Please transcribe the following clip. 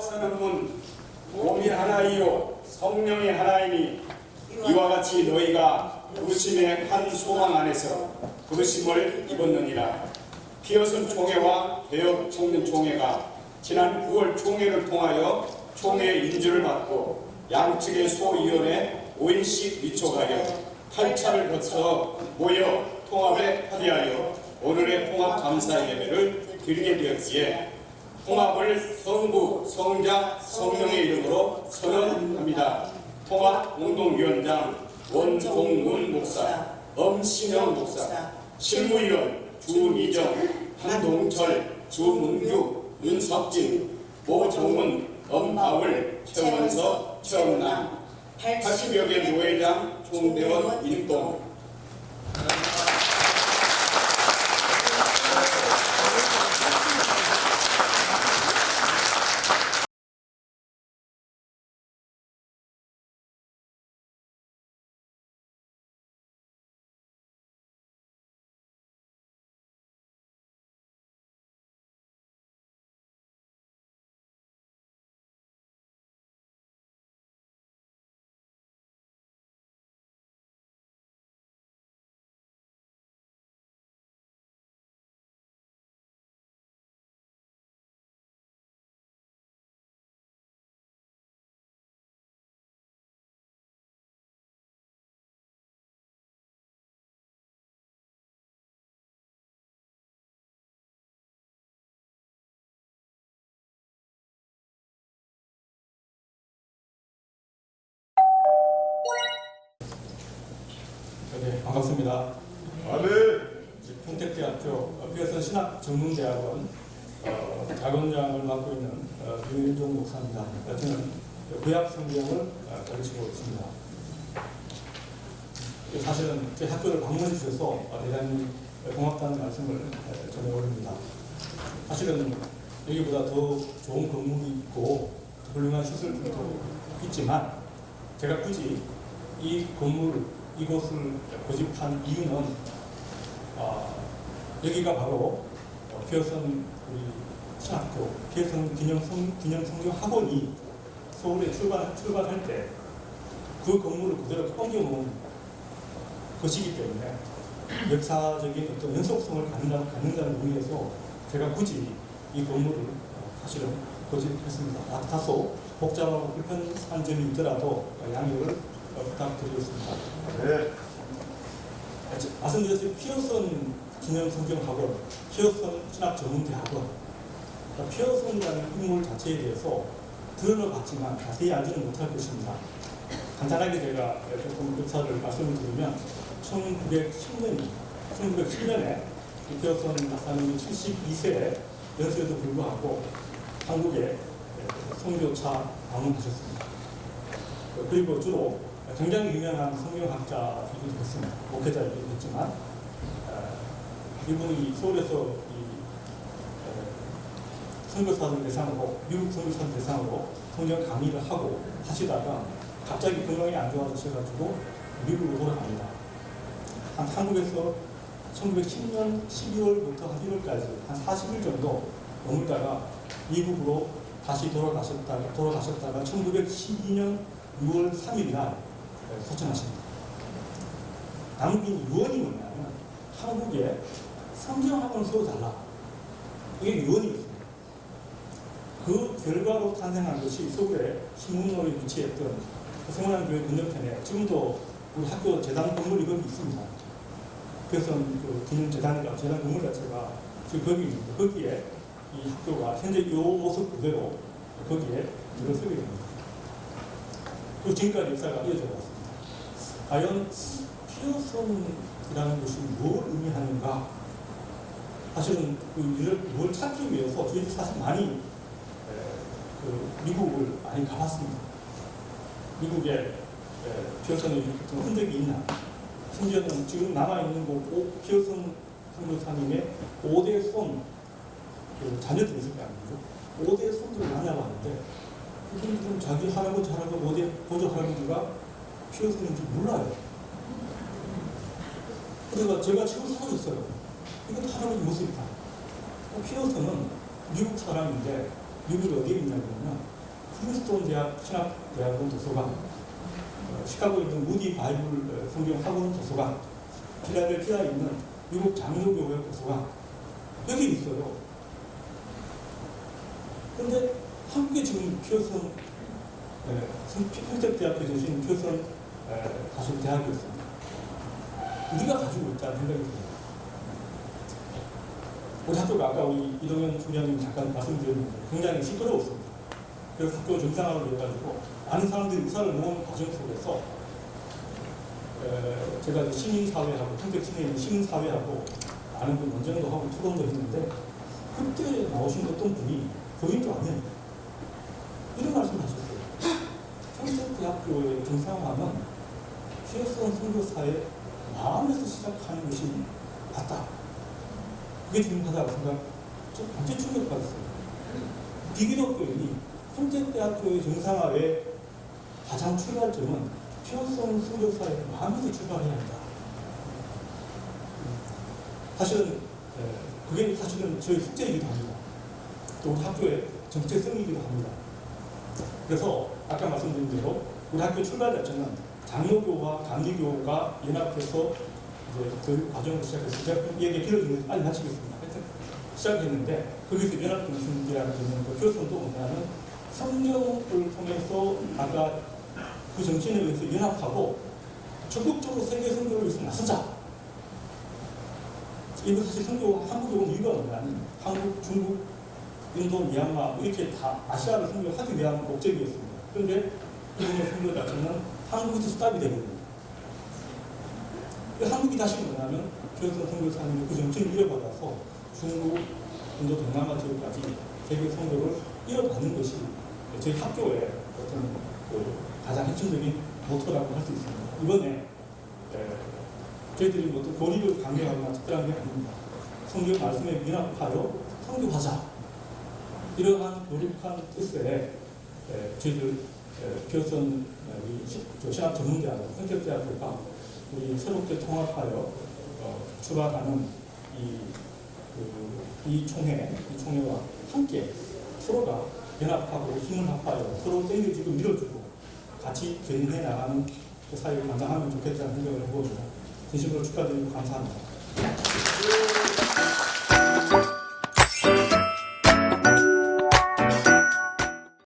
선언문 몸이 하나이요 성령이 하나이니 이와 같이 너희가 부르심의 한 소망 안에서 부르심을 입었느니라. 피어선 총회와 개혁 청년 총회가 지난 9월 총회를 통하여 총회 인주를 받고 양측의 소위원회 5인씩 위촉하여 8차를 거쳐 모여 통합에 합의하여 오늘의 통합 감사 예배를 드리게 되었기에 통합을 성부, 성자, 성령의 이름으로 선언합니다. 통합 공동위원장 원종문 목사, 엄신영 목사, 실무위원 주미정, 한동철, 주문규, 윤석진, 모정훈, 엄하울, 최원석, 최원남, 80여 개 노회장, 총대원 일동, 네, 반갑습니다. 아멘. 평택대학교 피어슨 신학 전문대학원 어, 자원장을 맡고 있는 어, 윤일종 목사입니다. 어, 저는 구약 성경을 어, 가르치고 있습니다. 사실은 제 학교를 방문해 주셔서 어, 대단히 고맙다는 말씀을 어, 전해드립니다. 사실은 여기보다 더 좋은 건물이 있고 더 훌륭한 시설들도 있지만 제가 굳이 이 건물 이곳을 고집한 이유는 어, 여기가 바로 어, 피어선 우리 신학교 피어선 균형 성 균형 성교 학원이 서울에 출발 출발할 때 그 건물을 그대로 옮겨놓은 것이기 때문에 역사적인 어떤 연속성을 갖는다, 갖는다는 의미에서 제가 굳이 이 건물을 어, 사실은 고집했습니다. 아, 다소 복잡하고 불편한 점이 있더라도 양해를 어, 부탁드리겠습니다. 네. 말씀드렸듯이 피어선 기념 성경학원, 피어선 신학 전문대학원, 그러니까 피어선이라는 인물 자체에 대해서 들어는 봤지만 자세히 알지는 못할 것입니다. 간단하게 제가 조금 역사를 말씀을 드리면 1910년, 1910년에 피어선 박사님이 72세 연세에도 불구하고 한국에 성교차 방문하셨습니다. 그리고 주로 굉장히 유명한 성경학자이기도 했습니다. 목회자이기도 했지만 어, 이분이 서울에서 이 어, 선교사들 대상으로 미국 선교사들 대상으로 성경 강의를 하고 하시다가 갑자기 건강이 안 좋아지셔가지고 미국으로 돌아갑니다. 한 한국에서 1910년 12월부터 한 1월까지 한 40일 정도 머물다가 미국으로 다시 돌아가셨다가 돌아가셨다가 1912년 6월 3일 날 소천하십니다. 남긴 유언이 뭐냐면 한국에 성경학원을 세워달라. 이게 유언이었습니다. 그 결과로 탄생한 것이 서울에 신문로에 위치했던 성원한 교회 건너편에 지금도 우리 학교 재단 건물이 거기 있습니다. 그래서 그 기념 재단이가 재단 건물 자체가 지금 거기 있는데 거기에 이 학교가 현재 이 모습 그대로 거기에 들어서게 됩니다. 그 지금까지 역사가 이어져 왔습니다. 과연 피어선이라는 것이 뭘 의미하는가? 사실은 그 일을 뭘 찾기 위해서 저희들 사실 많이 에, 그 미국을 많이 가봤습니다. 미국에 에, 피어선의 좀 흔적이 있나? 심지어는 지금 남아있는 피어선 선교사님의 5대 손 그 자녀들이 있을 거 아니죠? 5대 선들을 만나봤는데 그 사람들은 자기 할아버지 할아버지 5대 고조 할아버지가 피어스인지 몰라요. 그래서 제가 살고 있어요. 이건 할아버지 모습이다. 그 피어스는 미국 사람인데 미국이 어디에 있냐면요. 프린스톤 대학 신학 대학원 도서관, 어, 시카고에 있는 무디 바이블 어, 성경 학원 도서관, 필라델피아에 있는 미국 장로교회 도서관 여기 있어요. 근데 한국에 지금 피어슨 평택대학교 대신 피어슨 에, 가수 대학이었습니다. 우리가 가지고 있다는 생각이 들어요. 우리 학교가 아까 우리 이동현 총장님 잠깐 말씀드렸는데 굉장히 시끄러웠습니다. 그래서 학교 정상화를 해가지고 많은 사람들이 의사를 모으는 과정 속에서 에, 제가 이제 시민사회하고 평택 있는 시민사회하고 많은 그 논쟁도 하고 토론도 했는데 그때 나오신 어떤 분이 교인도 아니에요. 이런 말씀을 하셨어요. 평택대학교의 정상화는 피어스원 선교사의 마음에서 시작하는 것이 맞다. 그게 중요하다고 생각, 좀 완전 충격받았어요. 비기독교인이 평택대학교의 정상화의 가장 출발점은 피어스원 선교사의 마음에서 출발해야 한다. 사실은 에, 그게 사실은 저희 숙제이기도 합니다. 또 학교의 정체성이기도 합니다. 그래서 아까 말씀드린 대로 우리 학교 출발 자체는 장로교와 감리교가 연합해서 이제 그 과정을 시작해서 제가 그 얘기 길어지면 빨리 마치겠습니다. 하여튼 시작했는데 거기서 연합정신이라는 그 교선도 뭐냐면 성령을 통해서 아까 그 정신에 의해서 연합하고 적극적으로 세계 선교를 위해서 나서자. 이거 사실 선교 한국에 온 이유가 뭐냐면 한국, 중국, 인도, 미얀마 이렇게 다 아시아를 선교하기 위한 목적이었습니다. 그런데 이번에 선교 자체는 한국에서 스탑이 되거든요. 그 한국이 다시 뭐냐면 교회선 선교사님의 그 정신을 이어받아서 중국, 인도, 동남아 지역까지 세계 선교를 이어받는 것이 저희 학교의 어떤 그 가장 핵심적인 모토라고 할 수 있습니다. 이번에 에, 저희들이 뭐 어떤 교리를 강요하거나 특별한 게 아닙니다. 성경 말씀에 민합하여 선교하자. 이러한 노력한 뜻에 에, 저희들 에, 교선 에, 우리 신학 전문대학, 성격대학교가 우리 새롭게 통합하여 어, 출발하는 이, 그, 이 총회, 이 총회와 함께 서로가 연합하고 힘을 합하여 서로 땡겨주고 밀어주고 같이 견인해 나가는 그 사회를 감당하면 좋겠다는 생각을 해봅니다. 진심으로 축하드리고 감사합니다.